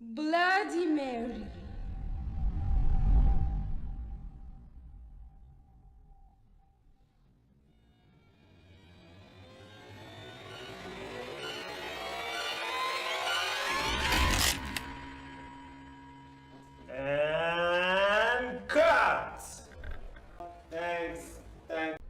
Bloody Mary. And cut! Thanks, thanks.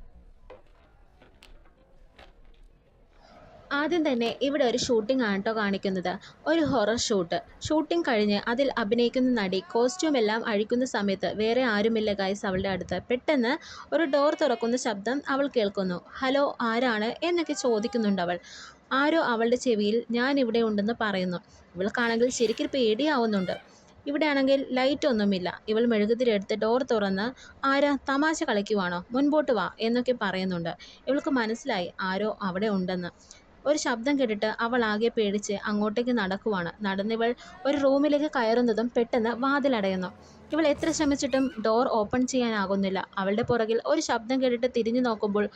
ആദ്യം തന്നെ ഇവിടെ ഒരു ഷൂട്ടിംഗ് ആണ് കേട്ടോ കാണിക്കുന്നത്. ഒരു ഹൊറർ ഷൂട്ട് ഷൂട്ടിംഗ് കഴിഞ്ഞ് അതിൽ അഭിനയിക്കുന്ന നടി കോസ്റ്റ്യൂം എല്ലാം അഴിക്കുന്ന സമയത്ത് വേറെ ആരുമില്ല ഗൈസ് അവളുടെ അടുത്ത്. പെട്ടെന്ന് ഒരു ഡോർ തുറക്കുന്ന ശബ്ദം അവൾ കേൾക്കുന്നു. ഹലോ ആരാണ്? എന്നൊക്കെ ചോദിക്കുന്നുണ്ട് അവൾ. ആരോ അവളുടെ ചെവിയിൽ ഞാൻ ഇവിടെ ഉണ്ടെന്ന് പറയുന്നു. ഇവൾക്കാണെങ്കിൽ ശരിക്കും പേടിയാവുന്നുണ്ട്. ഇവിടെ ആണെങ്കിൽ ലൈറ്റ് ഒന്നുമില്ല. ഇവൾ മെഴുകുതിരെടുത്ത് ഡോർ തുറന്ന് ആരാ? തമാശ കളിക്കുവാണോ? മുൻപോട്ട് വാ എന്നൊക്കെ പറയുന്നുണ്ട്. ഇവൾക്ക് മനസ്സിലായി ആരോ അവിടെ ഉണ്ടെന്ന്. ഒരു ശബ്ദം കേട്ടിട്ട് അവൾ ആകെ പേടിച്ച് അങ്ങോട്ടേക്ക് നടക്കുവാണ്. നടന്നിവൾ ഒരു റൂമിലേക്ക് കയറുന്നതും പെട്ടെന്ന് വാതിലടയുന്നു. ഇവൾ എത്ര ശ്രമിച്ചിട്ടും ഡോർ ഓപ്പൺ ചെയ്യാനാകുന്നില്ല. അവളുടെ പുറകിൽ ഒരു ശബ്ദം കേട്ടിട്ട് തിരിഞ്ഞു നോക്കുമ്പോൾ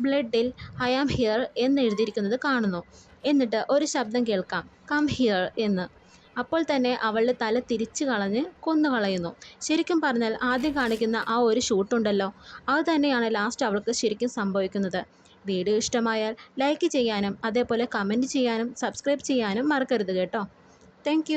ബ്ലഡിൽ ഐ ആം ഹിയർ എന്ന് എഴുതിയിരിക്കുന്നത് കാണുന്നു. എന്നിട്ട് ഒരു ശബ്ദം കേൾക്കാം. കം ഹിയർ എന്ന്. അപ്പോൾ തന്നെ അവളുടെ തല തിരിച്ചു കളഞ്ഞ് കൊന്നുകളയുന്നു ശരിക്കും പറഞ്ഞാൽ ആദ്യം കാണിക്കുന്ന ആ ഒരു ഷൂട്ടുണ്ടല്ലോ അത് തന്നെയാണ് ലാസ്റ്റ് അവൾക്ക് ശരിക്കും സംഭവിക്കുന്നത്. വീഡിയോ ഇഷ്ടമായാൽ ലൈക്ക് ചെയ്യാനും അതേപോലെ കമന്റ് ചെയ്യാനും സബ്സ്ക്രൈബ് ചെയ്യാനും മറക്കരുത് കേട്ടോ. താങ്ക്